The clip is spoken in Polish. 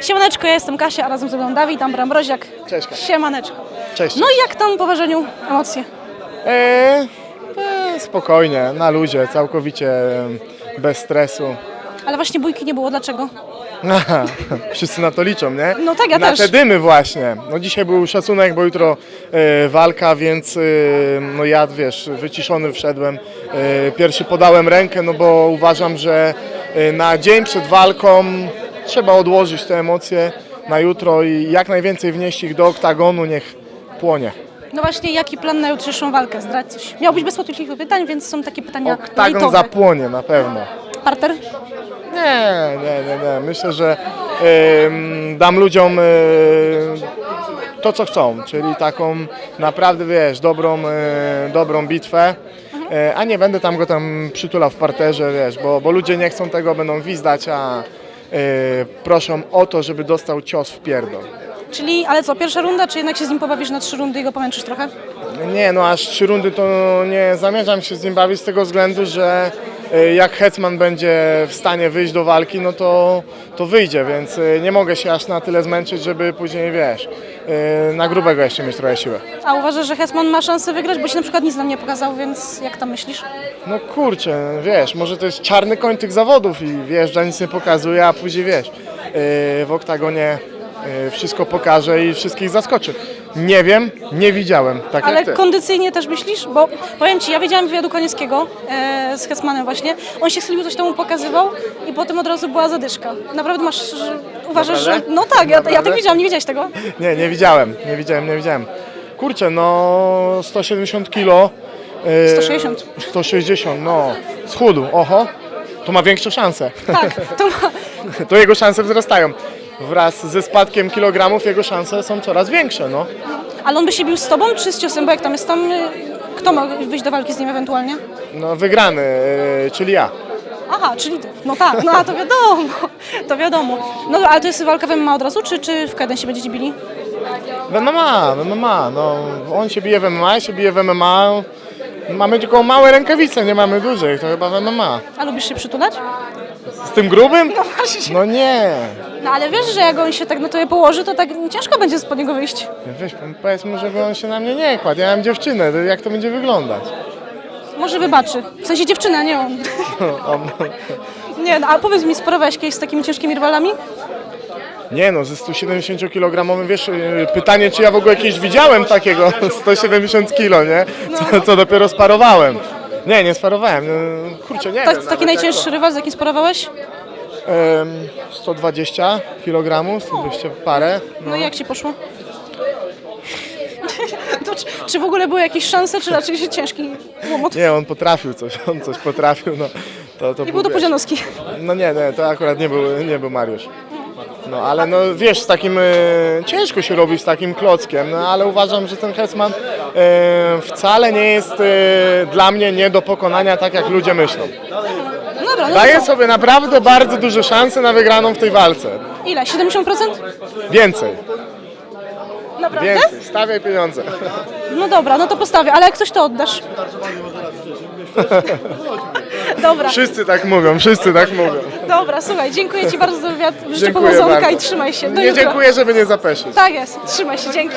Siemaneczko, ja jestem Kasia, a razem ze mną Dawid, tam Mroziak. Cześć, Kasia. Siemaneczko. Cześć. No i jak tam po ważeniu emocje? Eee, e, spokojnie, na luzie, całkowicie bez stresu. Ale właśnie bójki nie było, dlaczego? Wszyscy na to liczą, nie? No tak, ja na też. te dymy właśnie. No dzisiaj był szacunek, bo jutro e, walka, więc e, no ja, wiesz, wyciszony wszedłem. E, pierwszy podałem rękę, no bo uważam, że e, na dzień przed walką trzeba odłożyć te emocje na jutro i jak najwięcej wnieść ich do oktagonu, niech płonie. No właśnie, jaki plan na jutrzejszą walkę? Zdradź coś. Miał być bez łatwych pytań, więc są takie pytania Oktagon zapłonie na pewno. Parter? Nie, nie, nie, nie. Myślę, że em, dam ludziom e, to, co chcą, czyli taką naprawdę, wiesz, dobrą, e, dobrą bitwę. E, a nie będę tam go tam przytulał w parterze, wiesz, bo, bo ludzie nie chcą tego, będą gwizdać, a proszą o to, żeby dostał cios w pierdol. Czyli, ale co, pierwsza runda, czy jednak się z nim pobawisz na trzy rundy i go pomęczysz trochę? Nie, no aż trzy rundy to nie zamierzam się z nim bawić z tego względu, że e, jak Hetman będzie w stanie wyjść do walki, no to, to wyjdzie, więc e, nie mogę się aż na tyle zmęczyć, żeby później, wiesz, e, na grubego jeszcze mieć trochę siłę. A uważasz, że Hetman ma szansę wygrać, bo się na przykład nic nam nie pokazał, więc jak tam myślisz? No kurczę, wiesz, może to jest czarny koń tych zawodów i wjeżdża, nic nie pokazuje, a później, wiesz, e, w oktagonie e, wszystko pokaże i wszystkich zaskoczy. Nie wiem, nie widziałem, tak Ale jak ty. kondycyjnie też myślisz? Bo powiem Ci, ja widziałam wywiadu Konieckiego e, z Hetmanem właśnie. On się chylił, coś temu pokazywał i potem od razu była zadyszka. Naprawdę masz, że, uważasz, że... Naprawdę? No tak, ja, ja tak widziałam, nie widziałeś tego? Nie, nie widziałem, nie widziałem, nie widziałem. Kurczę, no 170 kilo. e, 160. 160, no. Schudł, oho. To ma większe szanse. Tak, to ma... To jego szanse wzrastają. Wraz ze spadkiem kilogramów jego szanse są coraz większe, no. Ale on by się bił z Tobą czy z ciosem? Bo jak tam jest tam... y, Kto ma wyjść do walki z nim ewentualnie? No wygrany, e, czyli ja. Aha, czyli Ty. No tak, no a to wiadomo, to wiadomo. No ale to jest walka w MMA od razu, czy, czy w K1 się będziecie bili? W MMA, w MMA, no. On się bije w MMA, ja się bije w MMA. Mamy tylko małe rękawice, nie mamy dużych, to chyba w MMA. A lubisz się przytulać? Z tym grubym? No właśnie. No nie. No ale wiesz, że jak on się tak na tobie położy, to tak ciężko będzie spod niego wyjść. Weź, powiedz mu, żeby on się na mnie nie kładł. Ja mam dziewczynę, to jak to będzie wyglądać? Może wybaczy. W sensie dziewczyna, nie on. On, Nie, no, a powiedz mi, sporowałeś kiedyś z takimi ciężkimi rywalami? nie no, ze 170 kg, wiesz, yy, pytanie, czy ja w ogóle kiedyś widziałem takiego 170 kg, nie? Co, co dopiero sparowałem. Nie, nie sparowałem, no, kurczę, nie Tak, wiem. taki nawet najcięższy rywal, z jakim sporowałeś? to. Em, 120 kg, 120 parę. No i jak ci poszło? To czy, czy w ogóle były jakieś szanse, czy raczej się ciężki łomot? Nie, on potrafił coś, on coś potrafił, no. To, to I był to wiesz, Pudzianowski. No nie, nie, to akurat nie był, nie był Mariusz. No ale no wiesz, z takim e, ciężko się robi z takim klockiem, no ale uważam, że ten Hetman e, wcale nie jest e, dla mnie nie do pokonania tak jak ludzie myślą. Dobra, no Daję co? sobie naprawdę bardzo duże szanse na wygraną w tej walce. Ile? 70%? Więcej, Naprawdę? więcej. Stawiaj pieniądze. No dobra, no to postawię, ale jak coś to oddasz. Dobra, Wszyscy tak mówią, wszyscy tak mówią. dobra, słuchaj, dziękuję Ci bardzo za wywiad. Życzę Dziękuję powodzonka bardzo. i trzymaj się. Do Nie jutra. dziękuję, żeby nie zapeszyć. Tak jest, trzymaj się, dzięki.